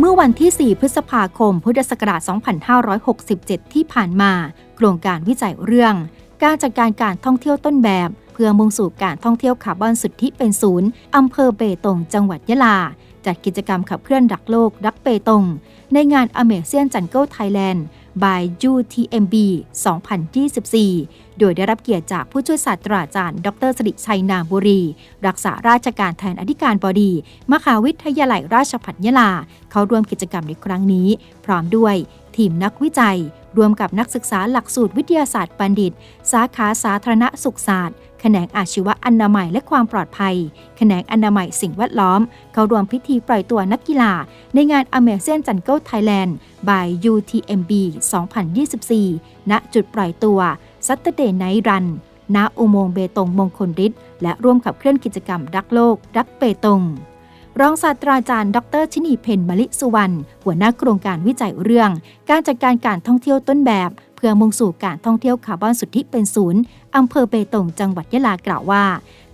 เมื่อวันที่ 4 พฤษภาคม พุทธศักราช 2567 ที่ผ่านมา โครงการวิจัยเรื่อง การจัดการการท่องเที่ยวต้นแบบ เพื่อมุ่งสู่การท่องเที่ยวคาร์บอนสุทธิเป็นศูนย์อำเภอเบตง จังหวัดยะลา จัดกิจกรรมขับเคลื่อนรักโลก รักเบตง ในงาน Amazing Jungle Thailand by UTMB 2024 โดยได้รับเกียรติจากผู้ช่วยศาสตราจารย์ ดรสริชัยนามบุรี รักษาราชการแทนอธิการบดี มหาวิทยาลัยราชภัฏยะลา เขาร่วมกิจกรรมในครั้งนี้ พร้อมด้วย ทีมนักวิจัย รวมกับนักศึกษาหลักสูตรวิทยาศาสตร์บัณฑิต สาขาสาธารณสุขศาสตร์แขนงอาชีวะอนามัยและความปลอดภัย แขนงอนามัยสิ่งแวดล้อม เข้าร่วมพิธีปล่อยตัวนักกีฬา ในงาน Amazing Jungle Thailand by UTMB 2024 ณ จุดปล่อยตัว Saturday Night Run ณ อุโมงค์เบตงมงคลฤทธิ์และร่วมขับเคลื่อนกิจกรรมรักโลก รักเบตง รองศาสตราจารย์ ดรชินีเพนมลิสุวรรณ หัวหน้าโครงการวิจัยเรื่อง การจัดการการท่องเที่ยวต้นแบบ เพื่อมุ่งสู่การท่องเที่ยวคาร์บอนสุทธิเป็นศูนย์อำเภอเบตงจังหวัดยะลากล่าวว่า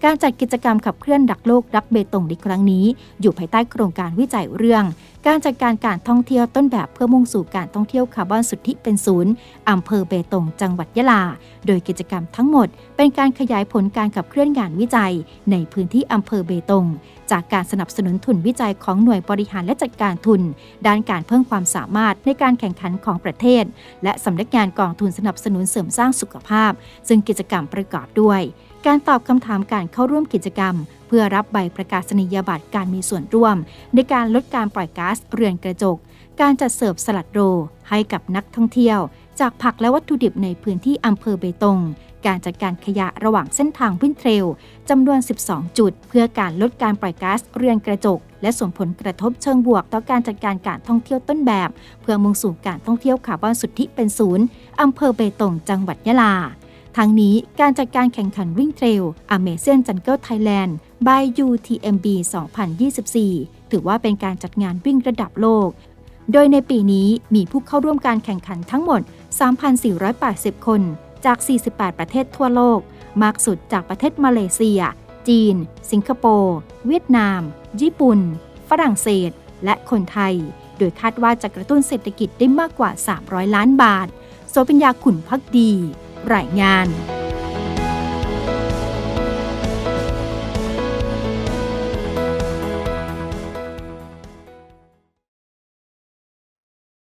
การจัดกิจกรรมขับเคลื่อนรักโลกรักเบตงในครั้งนี้ อยู่ภายใต้โครงการวิจัยเรื่อง การจัดการการท่องเที่ยวต้นแบบเพื่อมุ่งสู่การท่องเที่ยวคาร์บอนสุทธิเป็นศูนย์อำเภอเบตงจังหวัดยะลา โดยกิจกรรมทั้งหมด เป็นการขยายผลการขับเคลื่อนงานวิจัย ในพื้นที่อำเภอเบตง จากการสนับสนุนทุนวิจัยของหน่วยบริหารและจัดการทุน ด้านการเพิ่มความสามารถในการแข่งขันของประเทศ และสำนักงานกองทุนสนับสนุนเสริมสร้างสุขภาพ ซึ่งกิจกรรมประกอบด้วย การตอบคำถามการเข้าร่วมกิจกรรม เพื่อรับใบประกาศนียบัตรการมีส่วนร่วม ในการลดการปล่อยก๊าซเรือนกระจก การจัดเสิร์ฟสลัดโร ให้กับนักท่องเที่ยว จากผักและวัตถุดิบในพื้นที่อำเภอเบตง การจัดการขยะระหว่างเส้นทางวิ่งเทรลจำนวน 12 จุด เพื่อการลดการปล่อยก๊าซเรือนกระจก และส่งผลกระทบเชิงบวกต่อการจัดการการท่องเที่ยวต้นแบบ เพื่อมุ่งสู่การท่องเที่ยวคาร์บอนสุทธิเป็นศูนย์อำเภอเบตงจังหวัดยะลา ทั้งนี้การจัดการแข่งขันวิ่งเทรล Amazing Jungle Thailand by UTMB 2024 ถือว่าเป็นการจัดงานวิ่งระดับโลก โดยในปีนี้มีผู้เข้าร่วมการแข่งขันทั้งหมด 3,480 คน จาก 48 ประเทศทั่วโลก มากสุดจากประเทศมาเลเซีย จีน สิงคโปร์ เวียดนาม ญี่ปุ่น ฝรั่งเศส และคนไทย โดยคาดว่าจะกระตุ้นเศรษฐกิจได้มากกว่า 300 ล้านบาท โสปัญญาขุนพักดี รายงาน